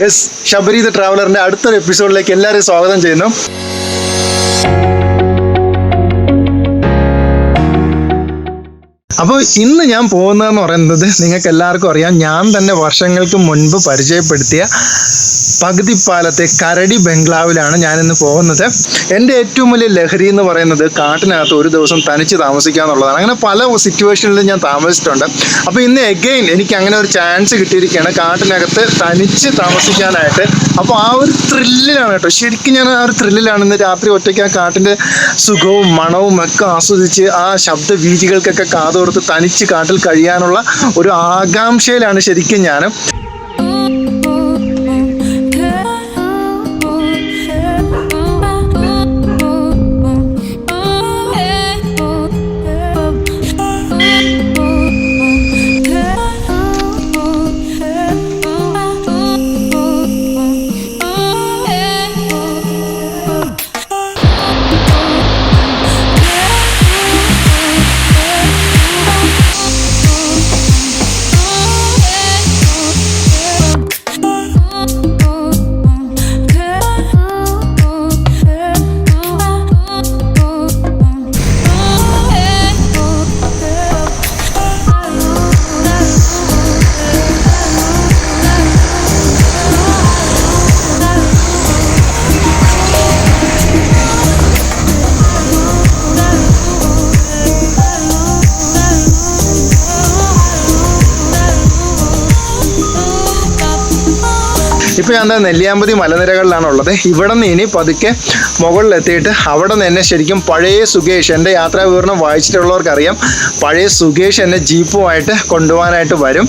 S Sabari the ട്രാവലറിന്റെ അടുത്തൊരു എപ്പിസോഡിലേക്ക് എല്ലാവരെയും സ്വാഗതം ചെയ്യുന്നു. അപ്പോൾ ഇന്ന് ഞാൻ പോകുന്നതെന്ന് പറയുന്നത് നിങ്ങൾക്ക് എല്ലാവർക്കും അറിയാം. ഞാൻ തന്നെ വർഷങ്ങൾക്ക് മുൻപ് പരിചയപ്പെടുത്തിയ പകുതിപ്പാലത്തെ കരടി ബംഗ്ലാവിലാണ് ഞാനിന്ന് പോകുന്നത്. എന്റെ ഏറ്റവും വലിയ ലഹരി എന്ന് പറയുന്നത് കാട്ടിനകത്ത് ഒരു ദിവസം തനിച്ച് താമസിക്കുക എന്നുള്ളതാണ് അങ്ങനെ പല സിറ്റുവേഷനിലും ഞാൻ താമസിച്ചിട്ടുണ്ട്. അപ്പോൾ ഇന്ന് എഗെയിൻ എനിക്ക് അങ്ങനെ ഒരു ചാൻസ് കിട്ടിയിരിക്കുകയാണ് കാട്ടിനകത്ത് തനിച്ച് താമസിക്കാനായിട്ട്. അപ്പോൾ ആ ഒരു ത്രില്ലിലാണ് കേട്ടോ. ശരിക്കും ഞാൻ ആ ഒരു ത്രില്ലിലാണ് ഇന്ന് രാത്രി ഒറ്റയ്ക്ക് ആ കാട്ടിന്റെ സുഖവും മണവും ഒക്കെ ആസ്വദിച്ച് ആ ശബ്ദ വീചികൾക്കൊക്കെ കാതോർത്ത് തനിച്ച് കാട്ടിൽ കഴിയാനുള്ള ഒരു ആകാംക്ഷയിലാണ് ശരിക്കും ഞാൻ ഞാൻ നെല്ലിയാമ്പതി മലനിരകളിലാണ് ഉള്ളത് ഇവിടെ നിന്ന് ഇനി പതുക്കെ മുകളിലെത്തിയിട്ട് അവിടെ നിന്ന് എന്നെ ശരിക്കും പഴയ സുകേഷ് എന്റെ യാത്രാ വിവരണം വായിച്ചിട്ടുള്ളവർക്കറിയാം. പഴയ സുകേഷ് എന്നെ ജീപ്പുമായിട്ട് കൊണ്ടുപോകാനായിട്ട് വരും.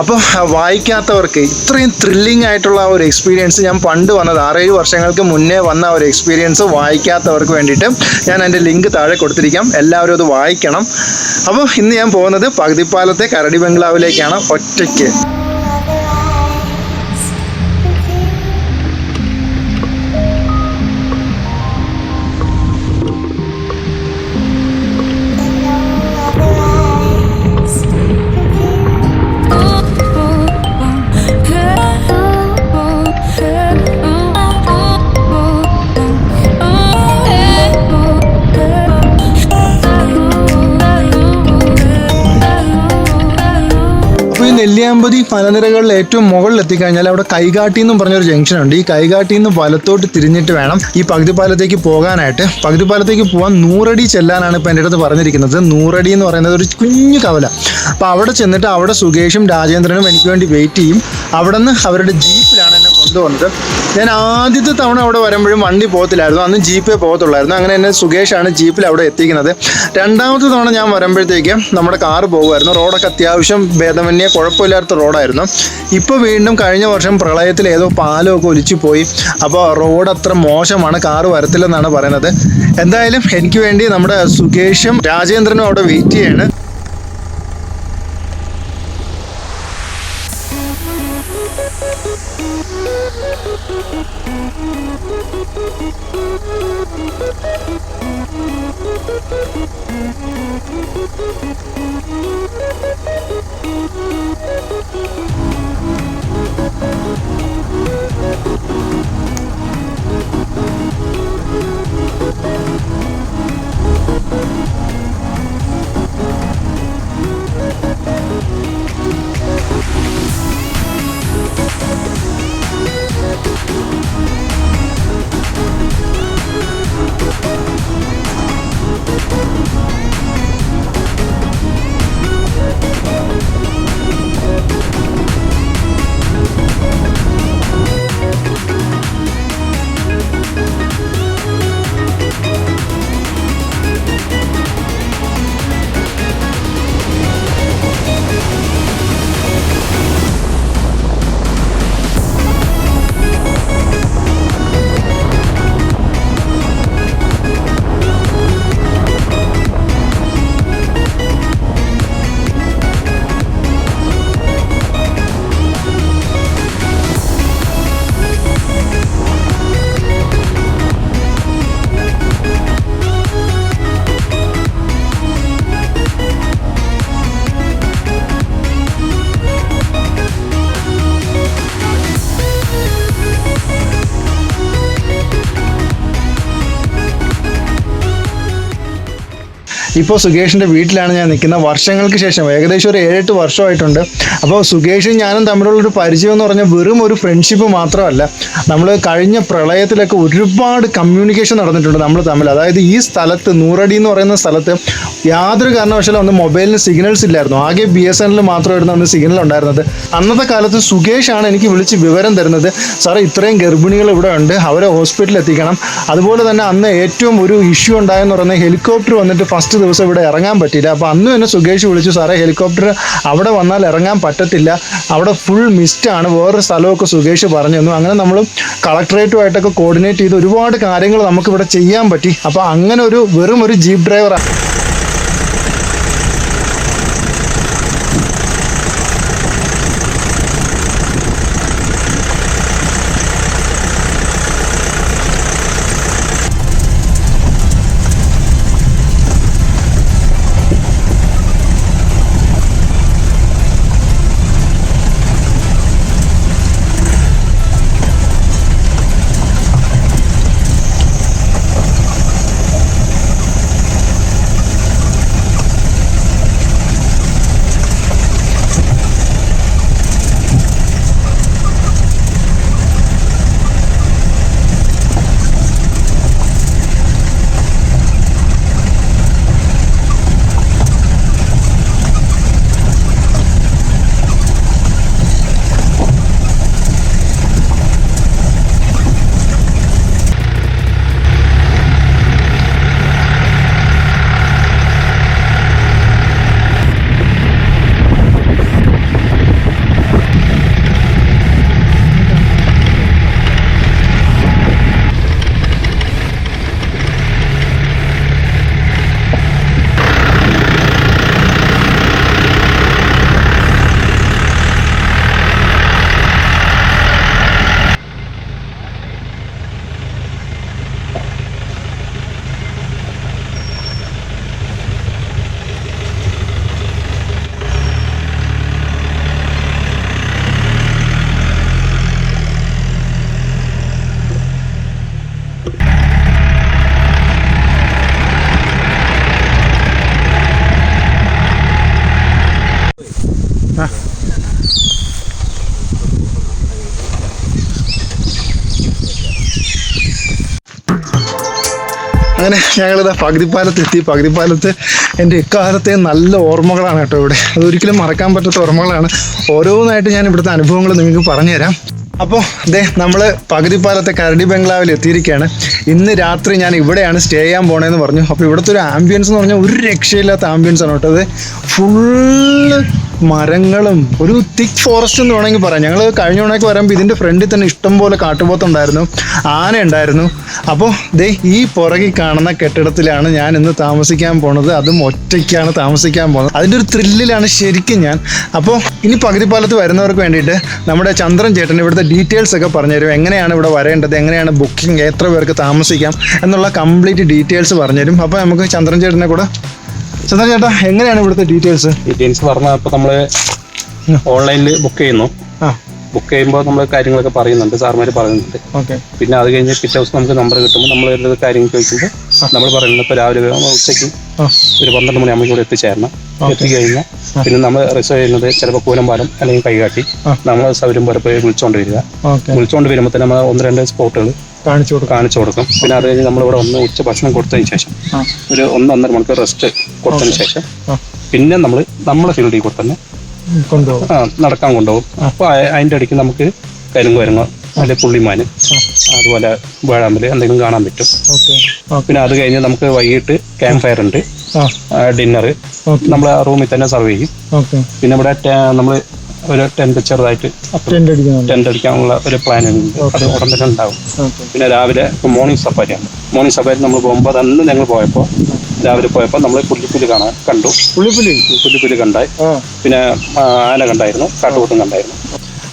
അപ്പോൾ വായിക്കാത്തവർക്ക് ഇത്രയും ത്രില്ലിംഗ് ആയിട്ടുള്ള ഒരു എക്സ്പീരിയൻസ് ഞാൻ പണ്ട് വന്നത് ആറേഴ് വർഷങ്ങൾക്ക് മുന്നേ വന്ന ഒരു എക്സ്പീരിയൻസ് വായിക്കാത്തവർക്ക് വേണ്ടിയിട്ട് ഞാൻ എന്റെ ലിങ്ക് താഴെ കൊടുത്തിരിക്കാം. എല്ലാവരും അത് വായിക്കണം. അപ്പോൾ ഇന്ന് ഞാൻ പോകുന്നത് പകുതിപ്പാലത്തെ കരടി ബംഗ്ലാവിലേക്കാണ് ഒറ്റയ്ക്ക്. നെല്ലിയാമ്പതി മലനിരകളിൽ ഏറ്റവും മുകളിൽ എത്തിക്കഴിഞ്ഞാൽ അവിടെ കൈകാട്ടി എന്നും പറഞ്ഞൊരു ജംഗ്ഷൻ ഉണ്ട്. ഈ കൈകാട്ടി നിന്ന് വലത്തോട്ട് തിരിഞ്ഞിട്ട് വേണം ഈ പകുതിപ്പാലത്തേക്ക് പോകാനായിട്ട്. പകുതിപ്പാലത്തേക്ക് പോകാൻ നൂറടി ചെല്ലാനാണ് ഇപ്പം എന്റെ അടുത്ത് പറഞ്ഞിരിക്കുന്നത്. നൂറടി എന്ന് പറയുന്നത് ഒരു കുഞ്ഞു കവല. അപ്പോൾ അവിടെ ചെന്നിട്ട് അവിടെ സുകേഷും രാജേന്ദ്രനും എനിക്ക് വേണ്ടി വെയിറ്റ് ചെയ്യും. അവിടെ നിന്ന് അവരുടെ ജീപ്പിലാണ് കൊണ്ടുവന്നത് ഞാൻ ആദ്യത്തെ തവണ അവിടെ വരുമ്പോഴും വണ്ടി പോകത്തില്ലായിരുന്നു. അന്ന് ജീപ്പേ പോകത്തുള്ളായിരുന്നു. അങ്ങനെ എന്നെ സുകേഷാണ് ജീപ്പിൽ അവിടെ എത്തിക്കുന്നത്. രണ്ടാമത്തെ തവണ ഞാൻ വരുമ്പോഴത്തേക്ക് നമ്മുടെ കാറ് പോകുമായിരുന്നു. റോഡൊക്കെ അത്യാവശ്യം ഭേദമന്യേ കുഴപ്പമില്ലാത്ത റോഡായിരുന്നു ഇപ്പോൾ വീണ്ടും കഴിഞ്ഞ വർഷം പ്രളയത്തിൽ ഏതോ പാലമൊക്കെ ഒലിച്ചു പോയി. അപ്പോൾ റോഡ് അത്ര മോശമാണ്. കാറ് വരത്തില്ലെന്നാണ് പറയുന്നത്. എന്തായാലും എനിക്ക് വേണ്ടി നമ്മുടെ സുകേഷും രാജേന്ദ്രനും അവിടെ വെയിറ്റ് ചെയ്യാണ്. ഇപ്പോൾ സുകേഷിന്റെ വീട്ടിലാണ് ഞാൻ നിൽക്കുന്നത്. വർഷങ്ങൾക്ക് ശേഷം ഏകദേശം ഒരു ഏഴെട്ട് വർഷമായിട്ടുണ്ട്. അപ്പോൾ സുകേഷും ഞാനും തമ്മിലുള്ളൊരു പരിചയം എന്ന് പറഞ്ഞാൽ വെറും ഒരു ഫ്രണ്ട്ഷിപ്പ് മാത്രമല്ല. നമ്മൾ കഴിഞ്ഞ പ്രളയത്തിലൊക്കെ ഒരുപാട് കമ്മ്യൂണിക്കേഷൻ നടന്നിട്ടുണ്ട് നമ്മൾ തമ്മിൽ. അതായത് ഈ സ്ഥലത്ത് നൂറടി എന്ന് പറയുന്ന സ്ഥലത്ത് യാതൊരു കാരണവശാലും അന്ന് മൊബൈലിന് സിഗ്നൽസ് ഇല്ലായിരുന്നു. ആകെ ബി എസ് എന്നിൽ മാത്രമായിരുന്നു അന്ന് സിഗ്നൽ ഉണ്ടായിരുന്നത്. അന്നത്തെ കാലത്ത് സുകേഷാണ് എനിക്ക് വിളിച്ച് വിവരം തരുന്നത്. സാറേ ഇത്രയും ഗർഭിണികൾ ഇവിടെ ഉണ്ട്. അവരെ ഹോസ്പിറ്റലിൽ എത്തിക്കണം. അതുപോലെ തന്നെ അന്ന് ഏറ്റവും ഒരു ഇഷ്യൂ ഉണ്ടായെന്ന് പറയുന്നത് ഹെലികോപ്റ്റർ വന്നിട്ട് ഫസ്റ്റ് ദിവസം ഇവിടെ ഇറങ്ങാൻ പറ്റിയില്ല. അപ്പോൾ അന്നും തന്നെ സുഗേഷ് വിളിച്ചു സാറേ ഹെലികോപ്റ്റർ അവിടെ വന്നാൽ ഇറങ്ങാൻ പറ്റത്തില്ല. അവിടെ ഫുൾ മിസ്റ്റാണ് വേറൊരു സ്ഥലമൊക്കെ സുഗേഷ് പറഞ്ഞു തന്നു. അങ്ങനെ നമ്മൾ കളക്ടറേറ്റുമായിട്ടൊക്കെ കോർഡിനേറ്റ് ചെയ്ത് ഒരുപാട് കാര്യങ്ങൾ നമുക്കിവിടെ ചെയ്യാൻ പറ്റി. അപ്പോൾ അങ്ങനെ ഒരു വെറും ഒരു ജീപ്പ് ഡ്രൈവറാണ് ഞങ്ങളിത് പകുതിപ്പാലത്ത് എത്തി. പകുതിപ്പാലത്ത് എന്റെ ഇക്കാലത്തെ നല്ല ഓർമ്മകളാണ് കേട്ടോ ഇവിടെ. അതൊരിക്കലും മറക്കാൻ പറ്റാത്ത ഓർമ്മകളാണ്. ഓരോന്നായിട്ട് ഞാൻ ഇവിടുത്തെ അനുഭവങ്ങൾ നിങ്ങൾക്ക് പറഞ്ഞുതരാം. അപ്പോൾ ദേ നമ്മൾ പകുതിപ്പാലത്തെ കരടി ബംഗ്ലാവിൽ എത്തിയിരിക്കുകയാണ്. ഇന്ന് രാത്രി ഞാൻ ഇവിടെയാണ് സ്റ്റേ ചെയ്യാൻ പോണേന്ന് പറഞ്ഞു. അപ്പോൾ ഇവിടുത്തെ ഒരു ആംബിയൻസ് എന്ന് പറഞ്ഞാൽ ഒരു രക്ഷയില്ലാത്ത ആംബിയൻസ് ആണ് കേട്ടോ അത് ഫുള്ള് മരങ്ങളും ഒരു തിക്ക് ഫോറസ്റ്റ് എന്ന് വേണമെങ്കിൽ പറയാം. ഞങ്ങൾ കഴിഞ്ഞ തവണയൊക്കെ വരുമ്പോൾ ഇതിന്റെ ഫ്രണ്ടിൽ തന്നെ ഇഷ്ടംപോലെ കാട്ടുപോത്തുണ്ടായിരുന്നു ആന ഉണ്ടായിരുന്നു. അപ്പോൾ ദേ ഈ പുറകിൽ കാണുന്ന കെട്ടിടത്തിലാണ് ഞാൻ ഇന്ന് താമസിക്കാൻ പോണത്. അതും ഒറ്റയ്ക്കാണ് താമസിക്കാൻ പോകുന്നത് അതിന്റെ ഒരു ത്രില്ലിലാണ് ശരിക്കും ഞാൻ. അപ്പോൾ ഇനി പകുതിപ്പാലത്ത് വരുന്നവർക്ക് വേണ്ടിയിട്ട് നമ്മുടെ ചന്ദ്രൻ ചേട്ടൻ ഇവിടുത്തെ ഡീറ്റെയിൽസ് ഒക്കെ പറഞ്ഞുതരും എങ്ങനെയാണ് ഇവിടെ വരേണ്ടത്? എങ്ങനെയാണ് ബുക്കിംഗ് എത്ര പേർക്ക് താമസിക്കാം? എന്നുള്ള കംപ്ലീറ്റ് ഡീറ്റെയിൽസ് പറഞ്ഞുതരും അപ്പോൾ നമുക്ക് ചന്ദ്രൻ ചേട്ടനെ കൂടെ ചന്ദ്രൻ ചേട്ടാ എങ്ങനെയാണ് ഇവിടുത്തെ ഡീറ്റെയിൽസ് ഡീറ്റെയിൽസ് പറഞ്ഞാൽ ഇപ്പൊ നമ്മൾ ഓൺലൈനിൽ ബുക്ക് ചെയ്യുന്നു. ബുക്ക് ചെയ്യുമ്പോൾ നമ്മൾ കാര്യങ്ങളൊക്കെ പറയുന്നുണ്ട് സാർമാർ പറയുന്നുണ്ട്. പിന്നെ അത് കഴിഞ്ഞ് പിറ്റേ ദിവസം നമുക്ക് നമ്പർ കിട്ടുമ്പോൾ നമ്മൾ ഒരു കാര്യങ്ങൾ ചോദിക്കുമ്പോൾ നമ്മൾ പറയുന്നത് ഇപ്പോൾ രാവിലെ ഉച്ചയ്ക്ക് ഒരു പന്ത്രണ്ട് മണിയാകുമ്പോൾ ഇവിടെ എത്തിച്ചേരണം. എത്തിക്കഴിഞ്ഞാൽ പിന്നെ നമ്മൾ റിസർവ് ചെയ്യുന്നത് ചിലപ്പോൾ കൂലമ്പാലം അല്ലെങ്കിൽ കൈകാട്ടി. നമ്മൾ സൗകര്യം പോലെ പോയി വിളിച്ചുകൊണ്ട് വരിക. വിളിച്ചോണ്ട് വരുമ്പോൾ തന്നെ നമ്മൾ ഒന്ന് രണ്ട് സ്പോട്ടുകൾ കാണിച്ചു കൊടുക്കും. കാണിച്ചു കൊടുക്കും. പിന്നെ അത് കഴിഞ്ഞ് നമ്മളിവിടെ ഒന്ന് ഉച്ച ഭക്ഷണം കൊടുത്തതിന് ശേഷം ഒരു ഒന്ന് ഒന്നര മണിക്കൂർ റെസ്റ്റ് കൊടുത്തതിന് ശേഷം പിന്നെ നമ്മൾ നമ്മുടെ ഫീൽഡിൽ കൂടെ തന്നെ നടക്കാൻ കൊണ്ടുപോകും. അപ്പോൾ അതിന്റെ ഇടയ്ക്ക് നമുക്ക് കരിങ്ക് വരുന്ന അല്ലെ പുള്ളിമാന് അതുപോലെ വേഴാമ്പൽ എന്തെങ്കിലും കാണാൻ പറ്റും. പിന്നെ അത് കഴിഞ്ഞ് നമുക്ക് വൈകിട്ട് ക്യാമ്പ് ഫയർ ഉണ്ട്. ഡിന്നർ നമ്മൾ റൂമിൽ തന്നെ സർവ് ചെയ്യും. പിന്നെ ഇവിടെ നമ്മൾ ഒരു ടെന്റ് ചെറുതായിട്ട് ടെന്റ് അടിക്കാനുള്ള. ഒരു പ്ലാൻ ഉണ്ട്. അത് ഉടൻ തന്നെ ഉണ്ടാവും പിന്നെ രാവിലെ മോർണിംഗ് സഫാരിയാണ് മോർണിംഗ് സഫാരി നമ്മൾ പോകുമ്പോൾ അന്ന് ഞങ്ങൾ പോയപ്പോൾ രാവിലെ പോയപ്പോൾ നമ്മൾ പുല്ലിപ്പുല്ല് കാണാൻ കണ്ടു. പുല്ലിപ്പുലി പുല്ലിപ്പുല്ല് കണ്ടായി. പിന്നെ ആന കണ്ടായിരുന്നു. കാട്ടുകൂട്ടം കണ്ടായിരുന്നു.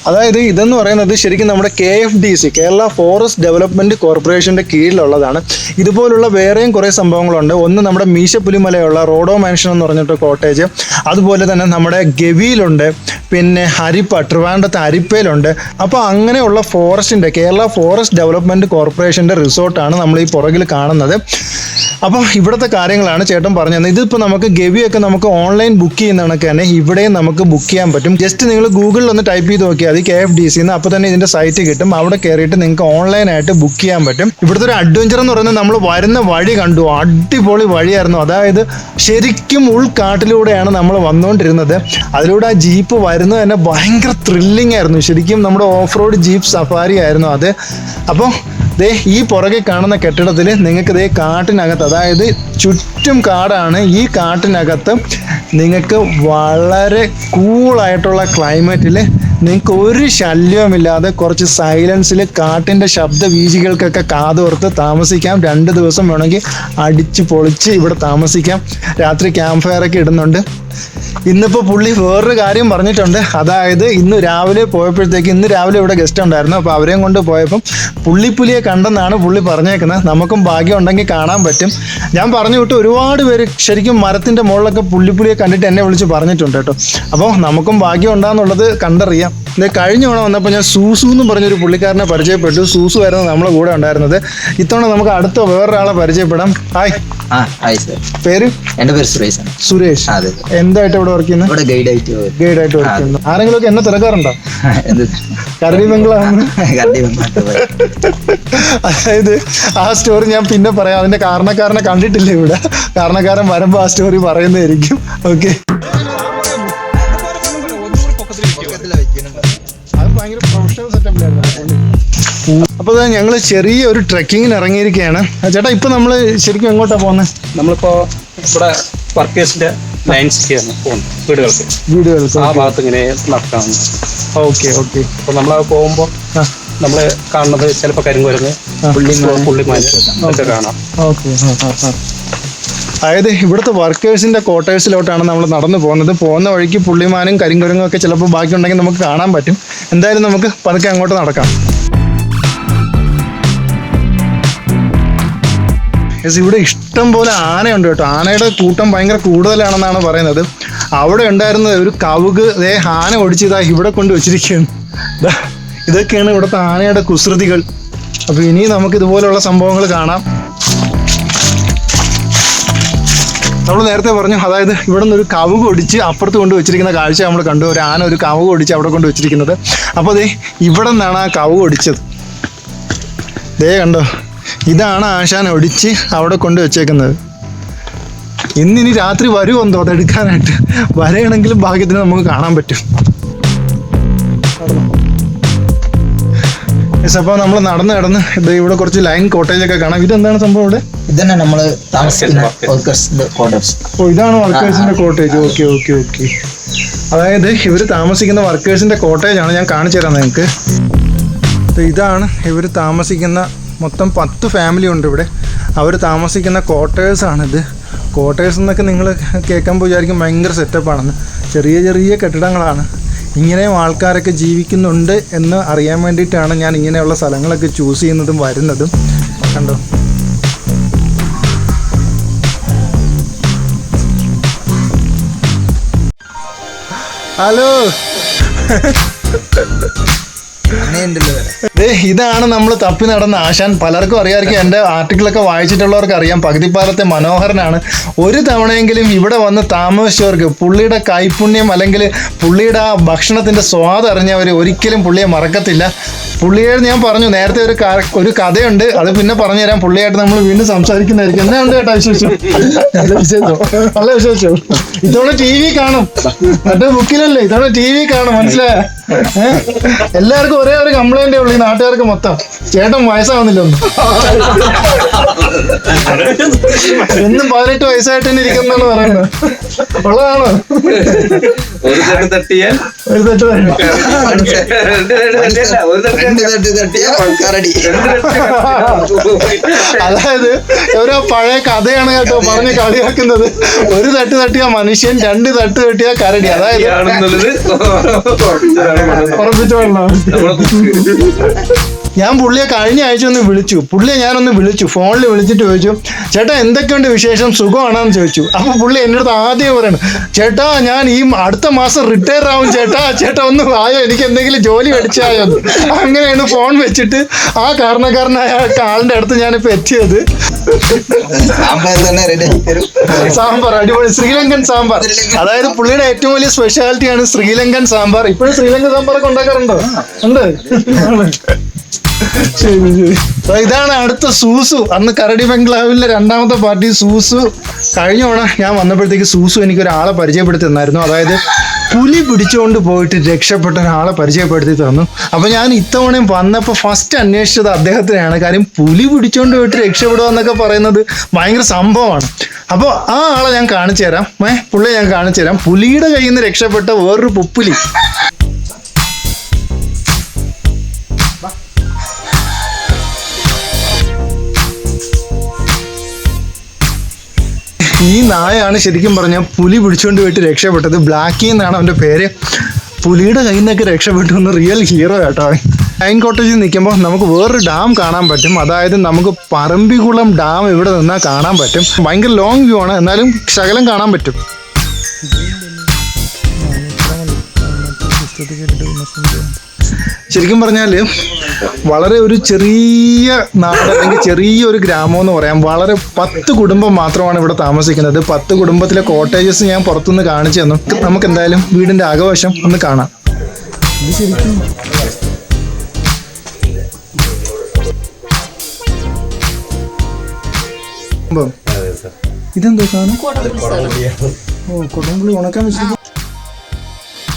അതായത് ഇതെന്ന് പറയുന്നത് ശരിക്കും നമ്മുടെ K F D C Kerala forest development കോർപ്പറേഷന്റെ കീഴിലുള്ളതാണ്. ഇതുപോലുള്ള വേറെയും കുറേ സംഭവങ്ങളുണ്ട്. ഒന്ന് നമ്മുടെ മീശപ്പുലിമലയുള്ള റോഡോ മാൻഷൻ എന്ന് പറഞ്ഞിട്ട് കോട്ടേജ്. അതുപോലെ തന്നെ നമ്മുടെ ഗവിയിലുണ്ട്. പിന്നെ ഹരിപ്പ ട്രിവാൻഡത്ത് ഹരിപ്പയിലുണ്ട് അപ്പോൾ അങ്ങനെയുള്ള ഫോറസ്റ്റിന്റെ കേരള ഫോറസ്റ്റ് ഡെവലപ്മെന്റ് കോർപ്പറേഷന്റെ റിസോർട്ടാണ് നമ്മൾ ഈ പുറകിൽ കാണുന്നത്. അപ്പോൾ ഇവിടുത്തെ കാര്യങ്ങളാണ് ചേട്ടൻ പറഞ്ഞു തന്നത് ഇതിപ്പോൾ നമുക്ക് ഗവിയൊക്കെ നമുക്ക് ഓൺലൈൻ ബുക്ക് ചെയ്യുന്ന കണക്ക് തന്നെ ഇവിടെയും നമുക്ക് ബുക്ക് ചെയ്യാൻ പറ്റും. ജസ്റ്റ് നിങ്ങൾ ഗൂഗിളിൽ ഒന്ന് ടൈപ്പ് ചെയ്ത് നോക്കിയാൽ മതി. കെ എഫ് ഡി സിന്ന് അപ്പോൾ തന്നെ ഇതിന്റെ സൈറ്റ് കിട്ടും. അവിടെ കയറിയിട്ട് നിങ്ങൾക്ക് ഓൺലൈനായിട്ട് ബുക്ക് ചെയ്യാൻ പറ്റും. ഇവിടുത്തെ ഒരു അഡ്വഞ്ചർ എന്ന് പറയുന്നത് നമ്മൾ വരുന്ന വഴി കണ്ടു. അടിപൊളി വഴിയായിരുന്നു. അതായത് ശരിക്കും ഉൾക്കാട്ടിലൂടെയാണ് നമ്മൾ വന്നുകൊണ്ടിരുന്നത്. അതിലൂടെ ആ ജീപ്പ് വരുന്നത് തന്നെ ഭയങ്കര ത്രില്ലിംഗ് ആയിരുന്നു. ശരിക്കും നമ്മുടെ ഓഫ് റോഡ് ജീപ്പ് സഫാരി ആയിരുന്നു അത്. അപ്പോൾ ദേ ഈ പുറകെ കാണുന്ന കെട്ടിടത്തിൽ നിങ്ങൾക്ക് ദേ കാട്ടിനകത്ത് അതായത് ചുറ്റും കാടാണ്. ഈ കാട്ടിനകത്ത് നിങ്ങൾക്ക് വളരെ കൂളായിട്ടുള്ള ക്ലൈമറ്റിൽ നിങ്ങൾക്ക് ഒരു ശല്യവുമില്ലാതെ കുറച്ച് സൈലൻസിൽ കാട്ടിന്റെ ശബ്ദ വീജികൾക്കൊക്കെ കാതോർത്ത് താമസിക്കാം. രണ്ട് ദിവസം വേണമെങ്കിൽ അടിച്ച് പൊളിച്ച് ഇവിടെ താമസിക്കാം. രാത്രി ക്യാമ്പ് ഫയർ ഒക്കെ ഇടുന്നുണ്ട്. ഇന്നിപ്പോൾ പുള്ളി വേറൊരു കാര്യം പറഞ്ഞിട്ടുണ്ട്. അതായത് ഇന്ന് രാവിലെ പോയപ്പോഴത്തേക്ക് ഇന്ന് രാവിലെ ഇവിടെ ഗസ്റ്റ് ഉണ്ടായിരുന്നു. അപ്പോൾ അവരെയും കൊണ്ട് പോയപ്പം പുള്ളിപ്പുലിയെ കണ്ടെന്നാണ് പുള്ളി പറഞ്ഞേക്കുന്നത്. നമുക്കും ഭാഗ്യം ഉണ്ടെങ്കിൽ കാണാൻ പറ്റും. ഞാൻ പറഞ്ഞു വിട്ട് ഒരുപാട് പേര് ശരിക്കും മരത്തിന്റെ മുകളിലൊക്കെ പുള്ളിപ്പുലിയെ കണ്ടിട്ട് എന്നെ വിളിച്ച് പറഞ്ഞിട്ടുണ്ട് കേട്ടോ. അപ്പോൾ നമുക്കും ഭാഗ്യം ഉണ്ടാകുന്നുള്ളത് കണ്ടറിയാം. ഇത് കഴിഞ്ഞ തവണ വന്നപ്പോൾ ഞാൻ സൂസു എന്ന് പറഞ്ഞൊരു പുള്ളിക്കാരനെ പരിചയപ്പെട്ടു. സൂസു ആയിരുന്നു നമ്മളെ കൂടെ ഉണ്ടായിരുന്നത്. ഇത്തവണ നമുക്ക് അടുത്ത വേറൊരാളെ പരിചയപ്പെടാം. ഹായ് ആ ഹായ് സർ പേര്? എന്റെ പേര് സുരേഷ് ആണ്. സുരേഷ്. അതെ എന്തായിട്ട് ഇവിടെ വർക്ക് ചെയ്യുന്നത് ഇവിടെ ഗൈഡ് ആയിട്ട് ഗൈഡ് ആയിട്ട് വർക്ക് ചെയ്യുന്നു. ആരെങ്കിലും ഒക്കെ എന്നെ തിരക്കാറുണ്ടോ? എന്ത്? കരടി പോയി. അതായത് ആ സ്റ്റോറി ഞാൻ പിന്നെ പറയാം. അതിന്റെ കാരണക്കാരനെ കണ്ടിട്ടില്ല ഇവിടെ. കാരണക്കാരൻ വരുമ്പോ ആ സ്റ്റോറി പറയുന്നതായിരിക്കും. ഓക്കെ അപ്പോൾ ഞങ്ങൾ ചെറിയ ഒരു ട്രെക്കിങ്ങിന് ഇറങ്ങിയിരിക്കുകയാണ് ചേട്ടാ ഇപ്പൊ നമ്മൾ ശരിക്കും എങ്ങോട്ടാ പോകുന്നത് നമ്മളിപ്പോ ഇവിടെ വർക്കേഴ്സിന്റെ ലൈൻസിലേക്കാണ് പോകുന്നത് വീടുകൾക്ക്. വീടുകൾക്ക് ആ ഭാഗത്ത് ഇങ്ങനെ നടക്കാവുന്ന ഓക്കെ ഓക്കെ. അപ്പൊ നമ്മൾ പോകുമ്പോൾ ആ. നമ്മൾ കാണുന്നത് ചിലപ്പോൾ കരിങ്കുരങ്ങ് പുള്ളിമാൻ പുള്ളിമാൻ ഒക്കെ കാണാം. ഓക്കെ അതായത് ഇവിടുത്തെ വർക്കേഴ്സിന്റെ ക്വാർട്ടേഴ്സിലോട്ടാണ് നമ്മൾ നടന്നു പോകുന്നത്. പോകുന്ന വഴിക്ക് പുള്ളിമാനും കരിങ്കുരങ്ങും ഒക്കെ ചിലപ്പോൾ ബാക്കിയുണ്ടെങ്കിൽ നമുക്ക് കാണാൻ പറ്റും. എന്തായാലും നമുക്ക് പതുക്കെ അങ്ങോട്ട് നടക്കാം. Yes, ഇവിടെ ഇഷ്ടം പോലെ ആനയുണ്ട് കേട്ടോ. ആനയുടെ കൂട്ടം ഭയങ്കര കൂടുതലാണെന്നാണ് പറയുന്നത്. അവിടെ ഉണ്ടായിരുന്നത് ഒരു കവുക് ദേ ആന ഓടിച്ചതാ ഇവിടെ കൊണ്ട് വെച്ചിരിക്കുകയാണ് ഇതൊക്കെയാണ് ഇവിടുത്തെ ആനയുടെ കുസൃതികൾ. അപ്പൊ ഇനി നമുക്ക് ഇതുപോലെയുള്ള സംഭവങ്ങൾ കാണാം. നമ്മൾ നേരത്തെ പറഞ്ഞു അതായത് ഇവിടെ നിന്ന് ഒരു കവുക് ഒടിച്ച് അപ്പുറത്ത് കൊണ്ട് വെച്ചിരിക്കുന്ന കാഴ്ച നമ്മൾ കണ്ടു. ഒരു ആന ഒരു കവുക് ഒടിച്ച് അവിടെ കൊണ്ട് വെച്ചിരിക്കുന്നത്. അപ്പോൾ ദേ ഇവിടെ നിന്നാണ് ആ കവുക് ഒടിച്ചത്. ദേ കണ്ടോ ഇതാണ് ആശാൻ ഒടിച്ച് അവിടെ കൊണ്ട് വെച്ചേക്കുന്നത് ഇന്നിനി രാത്രി വരുമെന്തോ അതെടുക്കാനായിട്ട്. വരയാണെങ്കിലും ഭാഗ്യത്തിന് നമുക്ക് കാണാൻ പറ്റും. അപ്പൊ അപ്പോൾ നമ്മൾ നടന്ന് കിടന്ന് ഇത് ഇവിടെ കുറച്ച് ലൈൻ കോട്ടേജ് ഒക്കെ കാണാം. ഇതെന്താണ് സംഭവം ഇവിടെ ഇതന്നെ നമ്മൾ താമസിക്കുന്ന ക്വാർട്ടേഴ്സ് ഓ ഇതാണ് വർക്കേഴ്സിന്റെ കോട്ടേജ് ഓക്കെ ഓക്കെ ഓക്കെ അതായത് ഇവർ താമസിക്കുന്ന വർക്കേഴ്സിന്റെ കോട്ടേജ് ആണ് ഞാൻ കാണിച്ചു തരാം നിങ്ങൾക്ക്. ഇതാണ് ഇവർ താമസിക്കുന്ന മൊത്തം പത്ത് ഫാമിലി ഉണ്ട് ഇവിടെ. അവർ താമസിക്കുന്ന ക്വാർട്ടേഴ്സ് ആണിത്. ക്വാർട്ടേഴ്സ് എന്നൊക്കെ നിങ്ങൾ കേൾക്കുമ്പോൾ വിചാരിക്കും ഭയങ്കര സെറ്റപ്പാണെന്ന് ചെറിയ ചെറിയ കെട്ടിടങ്ങളാണ്. ഇങ്ങനെയും ആൾക്കാരൊക്കെ ജീവിക്കുന്നുണ്ട് എന്ന് അറിയാൻ വേണ്ടിയിട്ടാണ് ഞാൻ ഇങ്ങനെയുള്ള സ്ഥലങ്ങളൊക്കെ ചൂസ് ചെയ്യുന്നതും വരുന്നതും. കണ്ടോ? ഹലോ. ha ha ദേ ഇതാണ് നമ്മൾ തപ്പി നടന്ന ആശാൻ. പലർക്കും അറിയാമായിരിക്കും എന്റെ ആർട്ടിക്കിളൊക്കെ വായിച്ചിട്ടുള്ളവർക്ക് അറിയാം. പകുതിപ്പാലത്തെ മനോഹരനാണ്. ഒരു തവണയെങ്കിലും ഇവിടെ വന്ന് താമസിച്ചവർക്ക് പുള്ളിയുടെ കൈപുണ്യം അല്ലെങ്കിൽ പുള്ളിയുടെ ആ ഭക്ഷണത്തിന്റെ സ്വാദ് അറിഞ്ഞവർ ഒരിക്കലും പുള്ളിയെ മറക്കത്തില്ല. പുള്ളിയെ ഞാൻ പറഞ്ഞു നേരത്തെ ഒരു ഒരു കഥയുണ്ട്. അത് പിന്നെ പറഞ്ഞുതരാം പുള്ളിയായിട്ട് നമ്മൾ വീണ്ടും സംസാരിക്കുന്നതായിരിക്കും. എന്നാ ഉണ്ട് കേട്ടോ വിശേഷം? നല്ല വിശേഷം. നല്ല വിശേഷം. ഇതോടെ ടി വി കാണും. മറ്റേ ബുക്കിലല്ലേ? ഇതോടെ ടി വി കാണും. മനസ്സിലായ? എല്ലാവർക്കും ഒരേ ഒരു കംപ്ലൈന്റ് ഉള്ളു ഈ നാട്ടുകാർക്ക് മൊത്തം. ചേട്ടൻ വയസ്സാവുന്നില്ലൊന്നും എന്നും പതിനെട്ട് വയസ്സായിട്ട് തന്നെ ഇരിക്കുന്നാണ് പറയുന്നത്. ഉള്ളതാണ്? ഒരു തട്ട് തട്ടിയാൽ ഒരു ഒരു തട്ട്. അതായത് ഓരോ പഴയ കഥയാണ് കേട്ടോ പറഞ്ഞ് കളിയാക്കുന്നത്. ഒരു തട്ട് തട്ടിയ മനുഷ്യൻ രണ്ട് തട്ട് തട്ടിയ കരടി. അതായത് ആണെന്നുള്ളത് ഉറപ്പിച്ചു വേണം നമ്മളെ ഞാൻ പുള്ളിയെ കഴിഞ്ഞ ആഴ്ച ഒന്ന് വിളിച്ചു. പുള്ളിയെ ഞാനൊന്ന് വിളിച്ചു. ഫോണിൽ വിളിച്ചിട്ട് ചോദിച്ചു ചേട്ടാ എന്തൊക്കെയുണ്ട് വിശേഷം? സുഖമാണെന്ന് ചോദിച്ചു. അപ്പൊ പുള്ളി എന്നോട് അടുത്ത് ആദ്യം പറയണം ചേട്ടാ ഞാൻ ഈ അടുത്ത മാസം റിട്ടയർ ആവും ചേട്ടാ. ചേട്ടാ ഒന്ന് ആയോ എനിക്ക് എന്തെങ്കിലും ജോലി മേടിച്ചായോ. അങ്ങനെയാണ് ഫോൺ വെച്ചിട്ട് ആ കാരണക്കാരനായ ആളിന്റെ അടുത്ത് ഞാനിപ്പോ എത്തിയത്. സാമ്പാർ സാമ്പാർ അടിപൊളി ശ്രീലങ്കൻ സാമ്പാർ. അതായത് പുള്ളിയുടെ ഏറ്റവും വലിയ സ്പെഷ്യാലിറ്റിയാണ് ശ്രീലങ്കൻ സാമ്പാർ. ഇപ്പോഴും ശ്രീലങ്കൻ സാമ്പാറൊക്കെ ഉണ്ടാക്കാറുണ്ടോ? ഉണ്ട്. ശരി ശരി. ഇതാണ് അടുത്ത സൂസു. അന്ന് കരടി ബംഗ്ലാവിലെ രണ്ടാമത്തെ പാർട്ടി സൂസു. കഴിഞ്ഞ തവണ ഞാൻ വന്നപ്പോഴത്തേക്ക് സൂസു എനിക്ക് ഒരാളെ പരിചയപ്പെടുത്തി തന്നായിരുന്നു. അതായത് പുലി പിടിച്ചുകൊണ്ട് പോയിട്ട് രക്ഷപ്പെട്ട ഒരാളെ പരിചയപ്പെടുത്തി തന്നു. അപ്പൊ ഞാൻ ഇത്തവണയും വന്നപ്പോൾ ഫസ്റ്റ് അന്വേഷിച്ചത് അദ്ദേഹത്തിനെയാണ്. കാര്യം പുലി പിടിച്ചുകൊണ്ട് പോയിട്ട് രക്ഷപ്പെടുക എന്നൊക്കെ പറയുന്നത് ഭയങ്കര സംഭവമാണ്. അപ്പോൾ ആ ആളെ ഞാൻ കാണിച്ചു തരാം ഏഹ് പുള്ളിയെ ഞാൻ കാണിച്ചു തരാം പുലിയുടെ കയ്യിൽ നിന്ന് രക്ഷപ്പെട്ട വേറൊരു പുപ്പുലി. നായയാണ് ശരിക്കും പറഞ്ഞാൽ പുലി പിടിച്ചുകൊണ്ട് പോയിട്ട് രക്ഷപ്പെട്ടത്. ബ്ലാക്കി എന്നാണ് അവന്റെ പേര്. പുലിയുടെ കയ്യിൽ നിന്നൊക്കെ രക്ഷപ്പെട്ടു എന്ന് റിയൽ ഹീറോ കേട്ടോ ലൈൻ കോട്ടേജിൽ നിൽക്കുമ്പോൾ നമുക്ക് വേറൊരു ഡാം കാണാൻ പറ്റും. അതായത് നമുക്ക് പറമ്പിക്കുളം ഡാം ഇവിടെ നിന്നാൽ കാണാൻ പറ്റും. ഭയങ്കര ലോങ് വ്യൂ ആണ്. എന്നാലും ശകലം കാണാൻ പറ്റും. ശരിക്കും പറഞ്ഞാൽ വളരെ ഒരു ചെറിയ നാട് അല്ലെങ്കിൽ ചെറിയ ഒരു ഗ്രാമം എന്ന് പറയാം. വളരെ പത്ത് കുടുംബം മാത്രമാണ് ഇവിടെ താമസിക്കുന്നത്. പത്ത് കുടുംബത്തിലെ കോട്ടേജസ് ഞാൻ പുറത്തുനിന്ന് കാണിച്ചു തന്നു. നമുക്ക് എന്തായാലും വീടിന്റെ അകവശം ഒന്ന് കാണാം. ഇത് ശരിക്കും സംഭവം. ഇതെന്തോ കാണും ഓ കൊടുമ്പുളി ഉണക്കാൻ വെച്ചിരിക്കും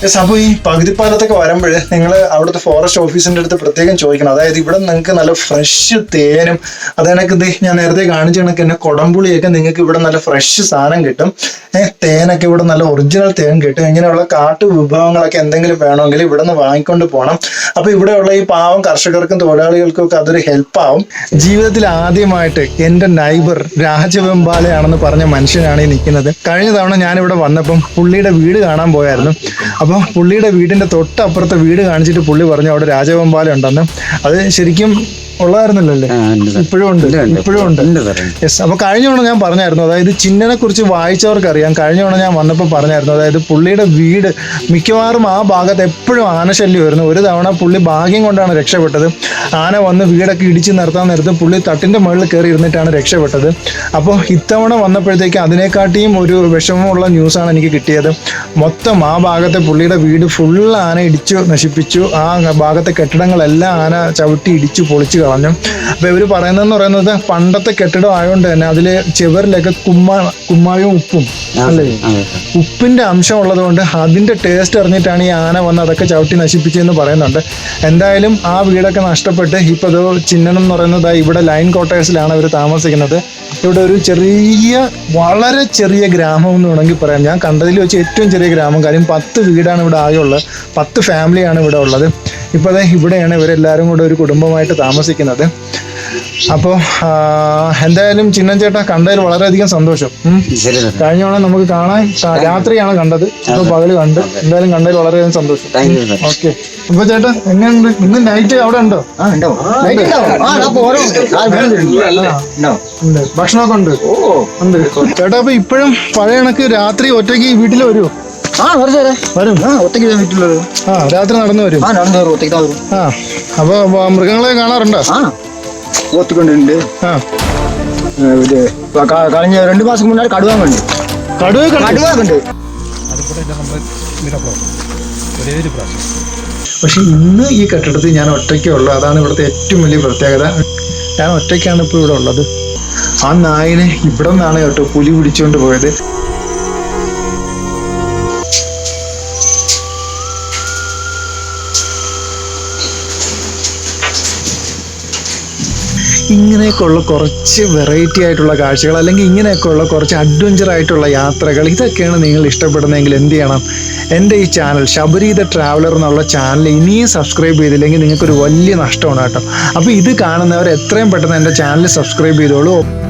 യെസ് ഈ ഈ പകുതിപ്പാലത്തൊക്കെ വരുമ്പോൾ നിങ്ങൾ അവിടുത്തെ ഫോറസ്റ്റ് ഓഫീസിന്റെ അടുത്ത് പ്രത്യേകം ചോദിക്കണം. അതായത് ഇവിടെ നിങ്ങൾക്ക് നല്ല ഫ്രഷ് തേനും അത് ഇത് ഞാൻ നേരത്തെ കാണിച്ച കണക്ക് തന്നെ കൊടംപുളിയൊക്കെ നിങ്ങൾക്ക് ഇവിടെ നല്ല ഫ്രഷ് സാധനം കിട്ടും. ഏഹ് തേനൊക്കെ ഇവിടെ നല്ല ഒറിജിനൽ തേൻ കിട്ടും. ഇങ്ങനെയുള്ള കാട്ടു വിഭവങ്ങളൊക്കെ എന്തെങ്കിലും വേണമെങ്കിൽ ഇവിടെ നിന്ന് വാങ്ങിക്കൊണ്ട് പോകണം അപ്പൊ ഇവിടെയുള്ള ഈ പാവം കർഷകർക്കും തൊഴിലാളികൾക്കും ഒക്കെ അതൊരു ഹെൽപ്പാവും ജീവിതത്തിൽ ആദ്യമായിട്ട് എന്റെ നൈബർ രാജവെമ്പാലയാണെന്ന് പറഞ്ഞ മനുഷ്യനാണ് ഈ നിൽക്കുന്നത്. കഴിഞ്ഞ തവണ ഞാനിവിടെ വന്നപ്പം പുള്ളിയുടെ വീട് കാണാൻ പോയായിരുന്നു. അപ്പോൾ പുള്ളിയുടെ വീടിന്റെ തൊട്ടപ്പുറത്തെ വീട് കാണിച്ചിട്ട് പുള്ളി പറഞ്ഞു അവിടെ രാജവെമ്പാല ഉണ്ടെന്ന്. അത് ശരിക്കും ഇപ്പോഴും ഉണ്ട് ഇപ്പോഴും ഉണ്ട്. യെസ് അപ്പൊ കഴിഞ്ഞ തവണ ഞാൻ പറഞ്ഞായിരുന്നു അതായത് ചിന്നനെ കുറിച്ച് വായിച്ചവർക്ക് അറിയാം കഴിഞ്ഞ തവണ ഞാൻ വന്നപ്പോൾ പറഞ്ഞായിരുന്നു അതായത് പുള്ളിയുടെ വീട് മിക്കവാറും ആ ഭാഗത്ത് എപ്പോഴും ആനശല്യമായിരുന്നു ഒരു തവണ പുള്ളി ഭാഗ്യം കൊണ്ടാണ് രക്ഷപ്പെട്ടത്. ആന വന്ന് വീടൊക്കെ ഇടിച്ച് നിർത്താൻ നേരത്ത് പുള്ളി തട്ടിന്റെ മുകളിൽ കയറി ഇരുന്നിട്ടാണ് രക്ഷപ്പെട്ടത്. അപ്പോൾ ഇത്തവണ വന്നപ്പോഴത്തേക്ക് അതിനെക്കാട്ടിയും ഒരു വിഷമമുള്ള ന്യൂസാണ് എനിക്ക് കിട്ടിയത്. മൊത്തം ആ ഭാഗത്തെ പുള്ളിയുടെ വീട് ഫുൾ ആന ഇടിച്ചു നശിപ്പിച്ചു. ആ ഭാഗത്തെ കെട്ടിടങ്ങളെല്ലാം ആന ചവിട്ടി ഇടിച്ചു പൊളിച്ചു കളഞ്ഞു. അപ്പോൾ ഇവർ പറയുന്നതെന്ന് പറയുന്നത് പണ്ടത്തെ കെട്ടിടം ആയതുകൊണ്ട് തന്നെ അതിൽ ചെവറിലൊക്കെ കുമ്മ കുമ്മായും ഉപ്പും അല്ലേ? ഉപ്പിന്റെ അംശം ഉള്ളതുകൊണ്ട് അതിന്റെ ടേസ്റ്റ് അറിഞ്ഞിട്ടാണ് ഈ ആന വന്ന് അതൊക്കെ ചവിട്ടി നശിപ്പിച്ചതെന്ന് പറയുന്നുണ്ട്. എന്തായാലും ആ വീടൊക്കെ നഷ്ടപ്പെട്ട് ഇപ്പോൾ അത് ചിഹ്നം എന്ന് പറയുന്നത് ഇവിടെ ലൈൻ ക്വാർട്ടേഴ്സിലാണ് അവർ താമസിക്കുന്നത്. ഇവിടെ ഒരു ചെറിയ വളരെ ചെറിയ ഗ്രാമം എന്ന് വേണമെങ്കിൽ പറയാം. ഞാൻ കണ്ടതിൽ വെച്ച് ഏറ്റവും ചെറിയ ഗ്രാമം. കാര്യം പത്ത് വീടാണ് ഇവിടെ ആകെ ഉള്ളത് പത്ത് ഫാമിലിയാണ് ഇവിടെ ഉള്ളത്. ഇപ്പോൾ അതെ ഇവിടെയാണ് ഇവരെല്ലാവരും കൂടെ ഒരു കുടുംബമായിട്ട് താമസിക്കുന്നത്. അപ്പോൾ എന്തായാലും ചിന്നൻ ചേട്ടാ കണ്ടതിൽ വളരെയധികം സന്തോഷം. കഴിഞ്ഞ തവണ നമുക്ക് കാണാൻ രാത്രിയാണ് കണ്ടത്. അപ്പോൾ പകൽ കണ്ട്. എന്തായാലും കണ്ടതിൽ വളരെയധികം സന്തോഷം. ഓക്കെ. അപ്പൊ ചേട്ടാ എങ്ങനെയുണ്ട്? ഇന്ന് നൈറ്റ് അവിടെ ഉണ്ട്? ഭക്ഷണമൊക്കെ ഉണ്ട്. ഉണ്ട്. ചേട്ടാ അപ്പൊ ഇപ്പോഴും പഴയ കണക്ക് രാത്രി ഒറ്റയ്ക്ക് വീട്ടിൽ വരുമോ ആ വരെ. വരും. ആ ഒറ്റയ്ക്ക് ഞാൻ വീട്ടിലുള്ളത് ആ രാത്രി നടന്നു വരും. ആ നടന്നു വരും ഒറ്റയ്ക്ക് വരും. ആ അപ്പൊ മൃഗങ്ങളെ കാണാറുണ്ടോ? ആ ഓത്തുകൊണ്ടുണ്ട് ആ. ഇത് ക- ക- കഴിഞ്ഞ രണ്ട് മാസം മുന്നേ കടുവ കണ്ടു. കടുവ കടുവ കണ്ടു. ഒരേ ഒരു പ്രാവശ്യം പക്ഷെ ഇന്ന് ഈ കെട്ടിടത്തിൽ ഞാൻ ഒറ്റയ്ക്കേ ഉള്ളൂ. അതാണ് ഇവിടുത്തെ ഏറ്റവും വലിയ പ്രത്യേകത. ഞാൻ ഒറ്റയ്ക്കാണ് ഇപ്പോൾ ഇവിടെ ഉള്ളത്. ആ നായിനെ ഇവിടെ നിന്നാണ് കേട്ടോ പുലി പിടിച്ചുകൊണ്ട് പോയത്. ഇങ്ങനെയൊക്കെയുള്ള കുറച്ച് വെറൈറ്റി ആയിട്ടുള്ള കാഴ്ചകൾ അല്ലെങ്കിൽ ഇങ്ങനെയൊക്കെയുള്ള കുറച്ച് അഡ്വഞ്ചർ ആയിട്ടുള്ള യാത്രകൾ ഇതൊക്കെയാണ് നിങ്ങൾ ഇഷ്ടപ്പെടുന്നതെങ്കിൽ എന്ത് ചെയ്യണം? എന്റെ ഈ ചാനൽ ശബരി ദ ട്രാവലർ എന്നുള്ള ചാനൽ ഇനിയും സബ്സ്ക്രൈബ് ചെയ്തില്ലെങ്കിൽ നിങ്ങൾക്കൊരു വലിയ നഷ്ടമാണ് കേട്ടോ. അപ്പോൾ ഇത് കാണുന്നവർ എത്രയും പെട്ടെന്ന് എന്റെ ചാനൽ സബ്സ്ക്രൈബ് ചെയ്തോളൂ.